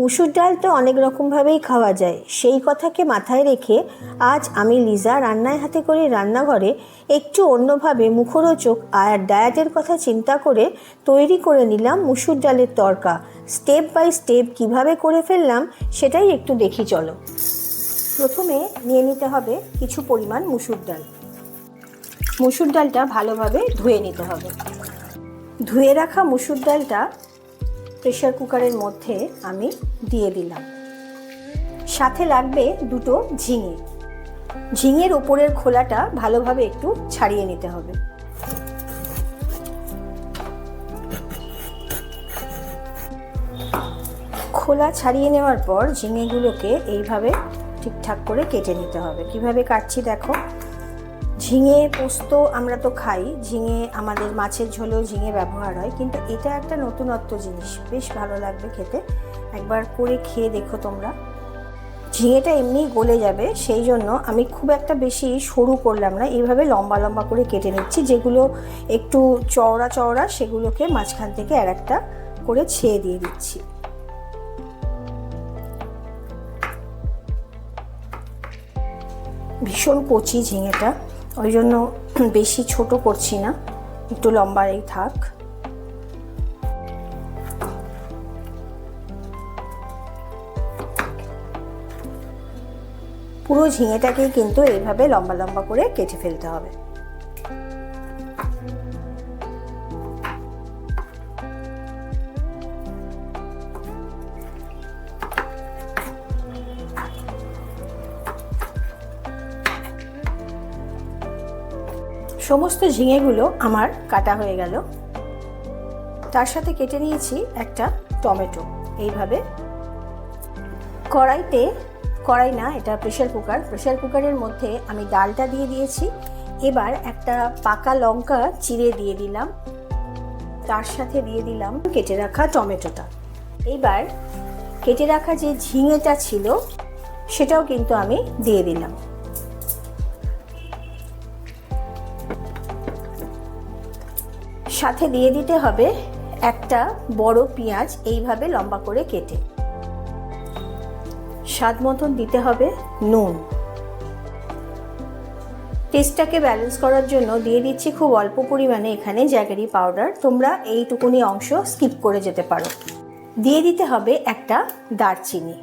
মুসুর ডাল তো অনেক রকমভাবেই খাওয়া যায়। সেই কথাকে মাথায় রেখে আজ আমি লিজা রান্নায় হাতে করে রান্নাঘরে একটু অন্যভাবে মুখরোচক আর ডায়েটের কথা চিন্তা করে তৈরি করে নিলাম মুসুর ডালের তরকা। স্টেপ বাই স্টেপ কীভাবে করে ফেললাম সেটাই একটু দেখি, চলো। প্রথমে নিয়ে নিতে হবে কিছু পরিমাণ মুসুর ডাল। মুসুর ডালটা ভালোভাবে ধুয়ে নিতে হবে। ধুয়ে রাখা মুসুর ডালটা প্রেশার কুকারের মধ্যে আমি দিয়ে দিলাম। সাথে লাগবে দুটো ঝিঙে। ঝিঙের ওপরের খোলাটা ভালোভাবে একটু ছাড়িয়ে নিতে হবে। খোলা ছাড়িয়ে নেওয়ার পর ঝিঙেগুলোকে এইভাবে ঠিকঠাক করে কেটে নিতে হবে। কীভাবে কাটছি দেখো। ঝিঙে পোস্ত আমরা তো খাই, ঝিঙে আমাদের মাছের ঝোলেও ঝিঙে ব্যবহার হয়, কিন্তু এটা একটা নতুনত্ব জিনিস, বেশ ভালো লাগবে খেতে। একবার করে খেয়ে দেখো তোমরা। ঝিঙেটা এমনিই গলে যাবে, সেই জন্য আমি খুব একটা বেশি সরু করলাম না, এইভাবে লম্বা লম্বা করে কেটে নিচ্ছি, যেগুলো একটু চওড়া চওড়া, সেগুলোকে মাঝখান থেকে আর একটা করে ছেয়ে দিয়ে দিচ্ছি। ভীষণ কচি ঝিঙেটা। ওই জন্য বেশি ছোট করছি না, একটু লম্বাই থাক। পুরো ঝিঙেটাকেই কিন্তু এইভাবে লম্বা লম্বা করে কেটে ফেলতে হবে। সমস্ত ঝিঙেগুলো আমার কাটা হয়ে গেল। তার সাথে কেটে নিয়েছি একটা টমেটো। এইভাবে কড়াইতে, কড়াই না, এটা প্রেশার কুকার। প্রেশার কুকারের মধ্যে আমি ডালটা দিয়ে দিয়েছি। এবার একটা পাকা লঙ্কা চিড়ে দিয়ে দিলাম। তার সাথে দিয়ে দিলাম কেটে রাখা টমেটোটা। এইবার কেটে রাখা যে ঝিঙেটা ছিল, সেটাও কিন্তু আমি দিয়ে দিলাম। সাথে দিয়ে দিতে হবে একটা বড় পেঁয়াজ এইভাবে লম্বা করে কেটে। স্বাদ মতন দিতে হবে নুন। টেস্টটাকে ব্যালেন্স করার জন্য দিয়ে দিচ্ছি খুব অল্প পরিমাণে এখানে জ্যাগেরি পাউডার তোমরা এইটুকুনি অংশ স্কিপ করে যেতে পারো। দিয়ে দিতে হবে একটা দারচিনি।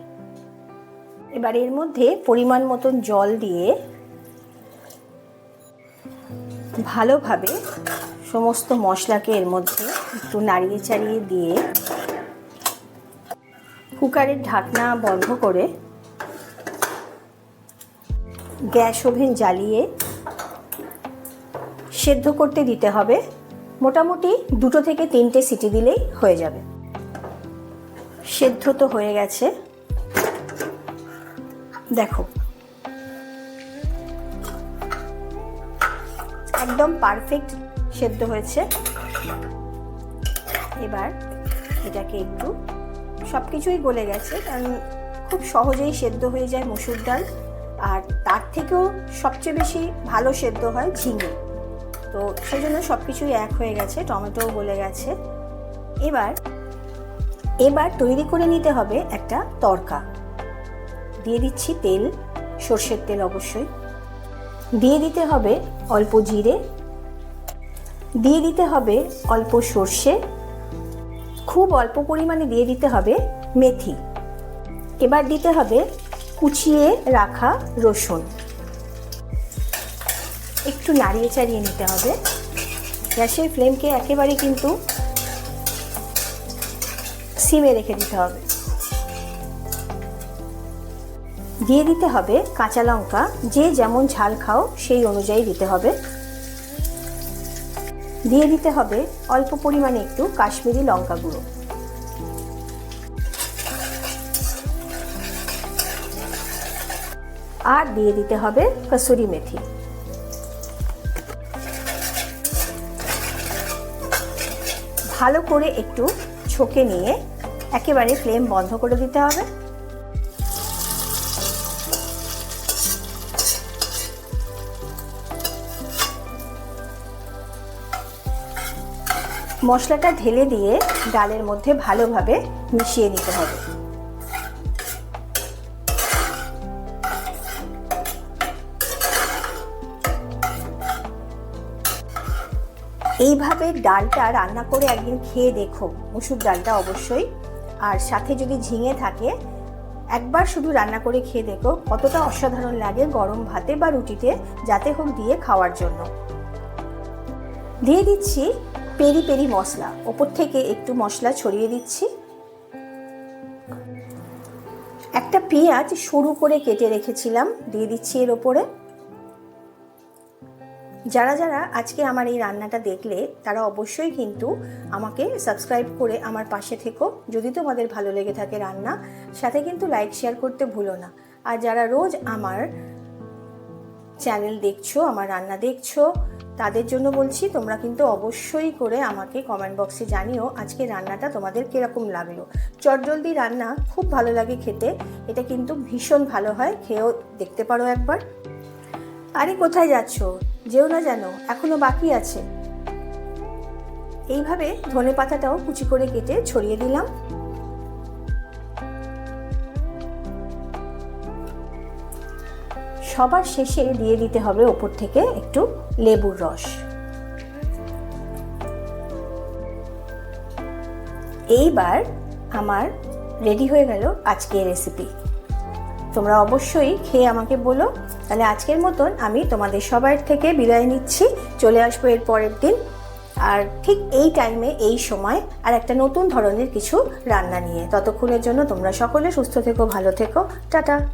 এবার এর মধ্যে পরিমাণ মতন জল দিয়ে ভালোভাবে সমস্ত মশলাকে এর মধ্যে একটু নাড়িয়ে চাড়িয়ে দিয়ে কুকারের ঢাকনা বন্ধ করে গ্যাস ওভেন জ্বালিয়ে সেদ্ধ করতে দিতে হবে। মোটামুটি দুটো থেকে তিনটে সিটি দিলেই হয়ে যাবে। সেদ্ধ তো হয়ে গেছে। দেখো। একদম পারফেক্ট সেদ্ধ হয়েছে। এবার এটাকে একটু সব কিছুই গলে গেছে, কারণ খুব সহজেই সেদ্ধ হয়ে যায় মসুর ডাল, আর তার থেকেও সবচেয়ে বেশি ভালো সেদ্ধ হয় ঝিঙে। তো সেই জন্য সব কিছুই এক হয়ে গেছে, টমেটোও গলে গেছে। এবার এবার তৈরি করে নিতে হবে একটা তরকা। দিয়ে দিচ্ছি তেল, সর্ষের তেল অবশ্যই। দিয়ে দিতে হবে অল্প জিরে দিয়ে দিতে হবে অল্প সর্ষে, খুব অল্প পরিমাণে দিয়ে দিতে হবে মেথি। এবার দিতে হবে কুচিয়ে রাখা রসুন। একটু নাড়িয়ে চাড়িয়ে নিতে হবে। গ্যাসের ফ্লেমকে একেবারে কিন্তু সিমে রেখে দিতে হবে। দিয়ে দিতে হবে কাঁচা লঙ্কা। যে যেমন ঝাল খাও সেই অনুযায়ী দিতে হবে। দিয়ে দিতে হবে অল্প পরিমাণে একটু কাশ্মীরি লঙ্কা গুঁড়ো। আর দিয়ে দিতে হবে কসুরি মেথি। ভালো করে একটু ছোকে নিয়ে একেবারে ফ্লেম বন্ধ করে দিতে হবে। মশলাটা ঢেলে দিয়ে ডালের মধ্যে ভালোভাবে মিশিয়ে নিতে হবে। এইভাবে ডালটা রান্না করে একদিন খেয়ে দেখো, মুসুর ডালটা অবশ্যই। আর সাথে যদি ঝিঙে থাকে, একবার শুধু রান্না করে খেয়ে দেখো, কতটা অসাধারণ লাগে গরম ভাতে বা রুটিতে, যাতে হোক দিয়ে খাওয়ার জন্য। দিয়ে দিচ্ছি পেরি পেরি মশলা। ওপর থেকে একটু মশলা ছড়িয়ে দিচ্ছি। একটা পেঁয়াজ সরু করে কেটে রেখেছিলাম, দিয়ে দিচ্ছি এর ওপরে। যারা যারা আজকে আমার এই রান্নাটা দেখলে, তারা অবশ্যই কিন্তু আমাকে সাবস্ক্রাইব করে আমার পাশে থেকো। যদি তোমাদের ভালো লেগে থাকে রান্না, সাথে কিন্তু লাইক শেয়ার করতে ভুলো না। আর যারা রোজ আমার চ্যানেল দেখছ, আমার রান্না দেখছ তাদের জন্য বলছি, তোমরা কিন্তু অবশ্যই করে আমাকে কমেন্ট বক্সে জানিও আজকে রান্নাটা তোমাদের কীরকম লাগল। চটজলদি রান্না খুব ভালো লাগে খেতে, এটা কিন্তু ভীষণ ভালো হয়, খেয়েও দেখতে পারো একবার। আরে কোথায় যাচ্ছ? যেও না জানো এখনও বাকি আছে। এইভাবে ধনে পাতাটাও কুচি করে কেটে ছড়িয়ে দিলাম। সবার শেষে দিয়ে দিতে হবে ওপর থেকে একটু লেবুর রস। এইবার আমার রেডি হয়ে গেল আজকের রেসিপি। তোমরা অবশ্যই খেয়ে আমাকে বলো। তাহলে আজকের মতন আমি তোমাদের সবার থেকে বিদায় নিচ্ছি। চলে আসব এর পরের দিন। আর ঠিক এই টাইমে এই সময় আর একটা নতুন ধরনের কিছু রান্না নিয়ে। ততক্ষণের জন্য তোমরা সকলে সুস্থ থেকো, ভালো থেকো। টাটা!